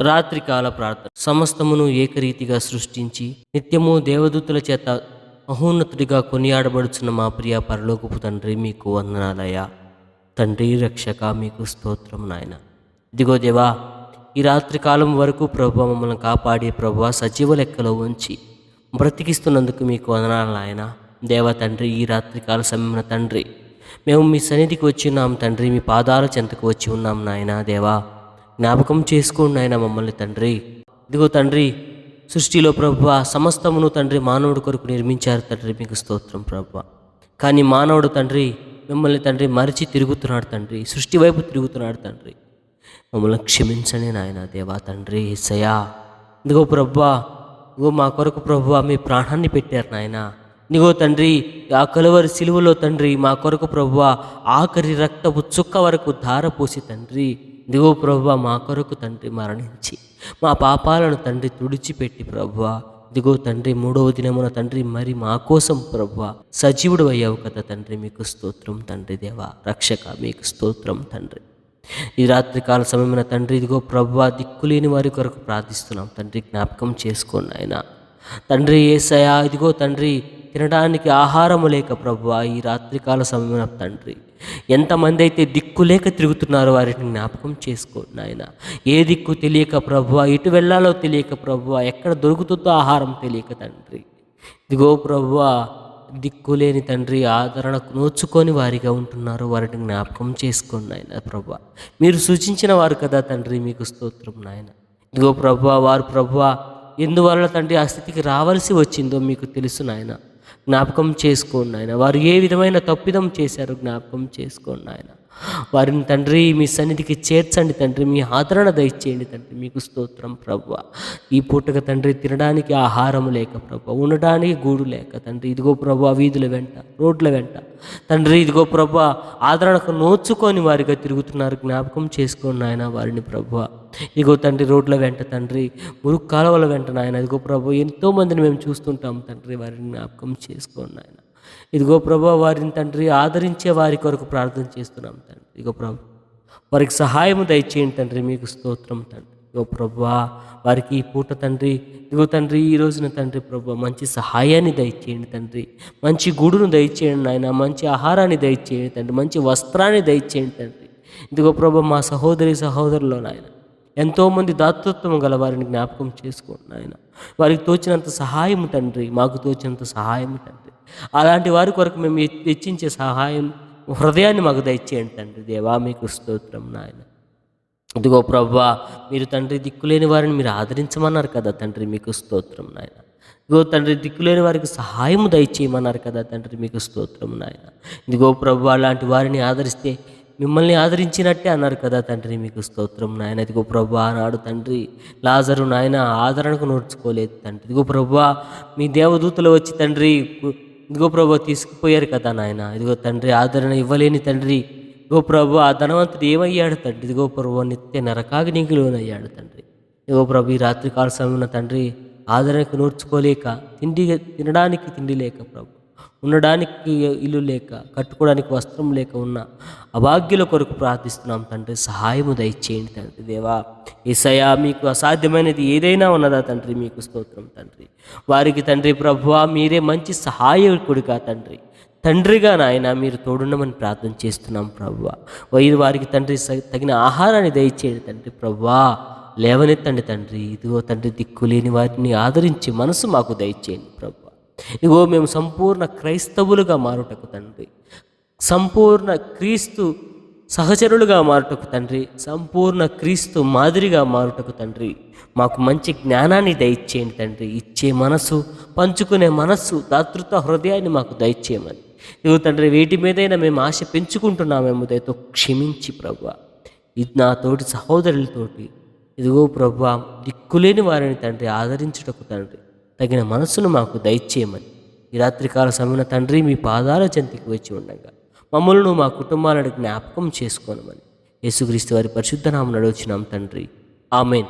రాత్రికాల ప్రార్థన. సమస్తమును ఏకరీతిగా సృష్టించి నిత్యము దేవదూతుల చేత మహోన్నతుడిగా కొనియాడబడుచున్న మా ప్రియ పరలోకపు తండ్రి మీకు వందనాలయ తండ్రి రక్షక మీకు స్తోత్రం నాయన. ఇదిగో దేవా ఈ రాత్రి కాలం వరకు ప్రభు మమ్మల్ని కాపాడే ప్రభు సజీవ లెక్కలో ఉంచి బ్రతికిస్తున్నందుకు మీకు వందనాలు నాయన. దేవ తండ్రి ఈ రాత్రికాల సమయమున తండ్రి మేము మీ సన్నిధికి వచ్చి ఉన్నాం. తండ్రి మీ పాదాల చెంతకు వచ్చి ఉన్నాం నాయన. దేవా జ్ఞాపకం చేసుకోండి నాయన మమ్మల్ని తండ్రి. ఇదిగో తండ్రి సృష్టిలో ప్రభు సమస్తమును తండ్రి మానవుడి కొరకు నిర్మించారు తండ్రి మీకు స్తోత్రం ప్రభు. కానీ మానవుడు తండ్రి మిమ్మల్ని తండ్రి మరిచి తిరుగుతున్నాడు తండ్రి సృష్టి వైపు తిరుగుతున్నాడు తండ్రి. మమ్మల్ని క్షమించండి నాయన దేవా తండ్రి సయా ఇదిగో ప్రభా ఇగో మా కొరకు ప్రభు మీ ప్రాణాన్ని పెట్టారు నాయన. ఇదిగో తండ్రి ఆ కలువరి సిలువలో తండ్రి మా కొరకు ప్రభు ఆఖరి రక్తపు చుక్క వరకు ధారపోసి తండ్రి. దిగో ప్రభు మా కొరకు తండ్రి మరణించి మా పాపాలను తండ్రి తుడిచిపెట్టి ప్రభువ. ఇదిగో తండ్రి మూడవ దినమున తండ్రి మరి మా కోసం ప్రభువ. సజీవుడు అయ్యావు కదా తండ్రి మీకు స్తోత్రం తండ్రి దేవా. రక్షక మీకు స్తోత్రం తండ్రి. ఈ రాత్రికాల సమయమైన తండ్రి ఇదిగో ప్రభువ దిక్కులేని వారి కొరకు ప్రార్థిస్తున్నాం. తండ్రి జ్ఞాపకం చేసుకోండి ఆయన. తండ్రి ఏసయా ఇదిగో తండ్రి తినడానికి ఆహారము లేక ప్రభువ ఈ రాత్రికాల సమయమైన తండ్రి. ఎంతమంది అయితే దిక్కు లేక తిరుగుతున్నారో వారిని జ్ఞాపకం చేసుకోండి నాయన. ఏ దిక్కు తెలియక ప్రభు ఎటు వెళ్ళాలో తెలియక ప్రభు ఎక్కడ దొరుకుతుందో ఆహారం తెలియక తండ్రి. ఇదిగో ప్రభు దిక్కులేని తండ్రి ఆదరణకు నోచుకొని వారిగా ఉంటున్నారు. వారిని జ్ఞాపకం చేసుకోండి నాయన ప్రభు మీరు సూచించిన వారు కదా తండ్రి మీకు స్తోత్రం నాయన. ఇదిగో ప్రభు వారు ప్రభు ఎందువల్ల తండ్రి ఆ స్థితికి రావాల్సి వచ్చిందో మీకు తెలుసు నాయన. జ్ఞాపకం చేసుకోండి ఆయన. వారు ఏ విధమైన తప్పిదం చేశారు జ్ఞాపకం చేసుకోండి ఆయన. వారిని తండ్రి మీ సన్నిధికి చేర్చండి తండ్రి మీ ఆదరణ దయచేయండి తండ్రి. మీకు స్తోత్రం ప్రభు ఈ పూటక తండ్రి తినడానికి ఆహారం లేక ప్రభు ఉండడానికి గూడు లేక తండ్రి. ఇదిగో ప్రభు వీధుల వెంట రోడ్ల వెంట. తండ్రి ఇదిగో ప్రభు ఆదరణకు నోచుకొని వారిగా తిరుగుతున్నారు. జ్ఞాపకం చేసుకోండి నాయన వారిని ప్రభు ఇదిగో తండ్రి రోడ్ల వెంట తండ్రి మురుగు కాలువల వెంట నాయన. ఇదిగో ప్రభు ఎంతోమందిని మేము చూస్తుంటాం తండ్రి. వారిని జ్ఞాపకం చేసుకోండి నాయన. ఇదిగో ప్రభు వారిని తండ్రి ఆదరించే వారి కొరకు ప్రార్థన చేస్తున్నాం తండ్రి. ఇదిగో ప్రభు వారికి సహాయము దయచేయండి తండ్రి మీకు స్తోత్రం తండ్రి. ఇదిగో ప్రభు వారికి ఈ పూట తండ్రి ఇదిగో తండ్రి ఈ రోజున తండ్రి ప్రభు మంచి సహాయాన్ని దయచేయండి తండ్రి. మంచి గుడును దయచేయండి నాయన మంచి ఆహారాన్ని దయచేయండి తండ్రి మంచి వస్త్రాన్ని దయచేయండి తండ్రి. ఇదిగో ప్రభు మా సహోదరి సహోదరులో నాయన ఎంతోమంది దాతృత్వం గల వారిని జ్ఞాపకం చేసుకోండి నాయన. వారికి తోచినంత సహాయం తండ్రి మాకు తోచినంత సహాయం తండ్రి. అలాంటి వారి కొరకు మేము వెచ్చించే సహాయం హృదయాన్ని మాకు దయచేయండి తండ్రి. దేవా మీకు స్తోత్రం నాయన. ఇదిగో ప్రభా మీరు తండ్రి దిక్కులేని వారిని మీరు ఆదరించమన్నారు కదా తండ్రి మీకు స్తోత్రం నాయన. ఇదిగో తండ్రి దిక్కులేని వారికి సహాయం దయచేయమన్నారు కదా తండ్రి మీకు స్తోత్రం నాయన. ఇదిగో ప్రభు అలాంటి వారిని ఆదరిస్తే మిమ్మల్ని ఆదరించినట్టే అన్నారు కదా తండ్రి మీకు స్తోత్రం నాయన. ఇదిగో ప్రభు నాడు తండ్రి లాజరు నాయన ఆదరణకు నోడ్చుకోలేదు తండ్రి. ఇదిగో ప్రభా మీ దేవదూతలు వచ్చి తండ్రి ఇదిగో ప్రభా తీసుకుపోయారు కదా నాయన. ఇదిగో తండ్రి ఆదరణ ఇవ్వలేని తండ్రి. ఇదిగో ప్రభు ఆ ధనవంతుడు ఏమయ్యాడు తండ్రి? ఇదిగో ప్రభు నిత్య నరకాగ్నికి లోనయ్యాడు తండ్రి. ఇదిగో ప్రభు ఈ రాత్రి కాల సమయంలో తండ్రి ఆదరణకు నోడ్చుకోలేక తిండి తినడానికి తిండి లేక ప్రభు. ఉండడానికి ఇల్లు లేక కట్టుకోవడానికి వస్త్రం లేక ఉన్న అభాగ్యుల కొరకు ప్రార్థిస్తున్నాం తండ్రి. సహాయము దయచేయండి తండ్రి దేవా. ఈసయా మీకు అసాధ్యమైనది ఏదైనా ఉన్నదా తండ్రి? మీకు స్తోత్రం తండ్రి. వారికి తండ్రి ప్రభువా మీరే మంచి సహాయకుడిగా తండ్రి. తండ్రిగా నాయన మీరు తోడుండమని ప్రార్థన చేస్తున్నాం ప్రభువా. వైరు వారికి తండ్రి తగిన ఆహారాన్ని దయచేయండి తండ్రి ప్రభువా. లేవనెత్తండి తండ్రి. ఇదిగో తండ్రి దిక్కులేని వారిని ఆదరించి మనసు మాకు దయచేయండి ప్రభు ఇగో మేము సంపూర్ణ క్రైస్తవులుగా మారుటకు తండ్రి. సంపూర్ణ క్రీస్తు సహచరులుగా మారుటకు తండ్రి. సంపూర్ణ క్రీస్తు మాదిరిగా మారుటకు తండ్రి. మాకు మంచి జ్ఞానాన్ని దయచేయండి తండ్రి. ఇచ్చే మనసు పంచుకునే మనస్సు దాతృత్వ హృదయాన్ని మాకు దయచేయమని. ఇదిగో తండ్రి వేటి మీదైనా మేము ఆశ పెంచుకుంటున్నామేమో దయతో క్షమించి ప్రభు ఇది నాతోటి సహోదరులతోటి. ఇదిగో ప్రభు దిక్కులేని వారిని తండ్రి ఆదరించుటకు తండ్రి. తగిన మనస్సును మాకు దయచేయమని. ఈ రాత్రికాల సమయన తండ్రి మీ పాదాల చెంతికి వచ్చి ఉండగా మమ్మలను మా కుటుంబాలను జ్ఞాపకం చేసుకోనమని. యేసుక్రీస్తు వారి పరిశుద్ధ నామం నడుచున్నాం తండ్రి. ఆమెన్.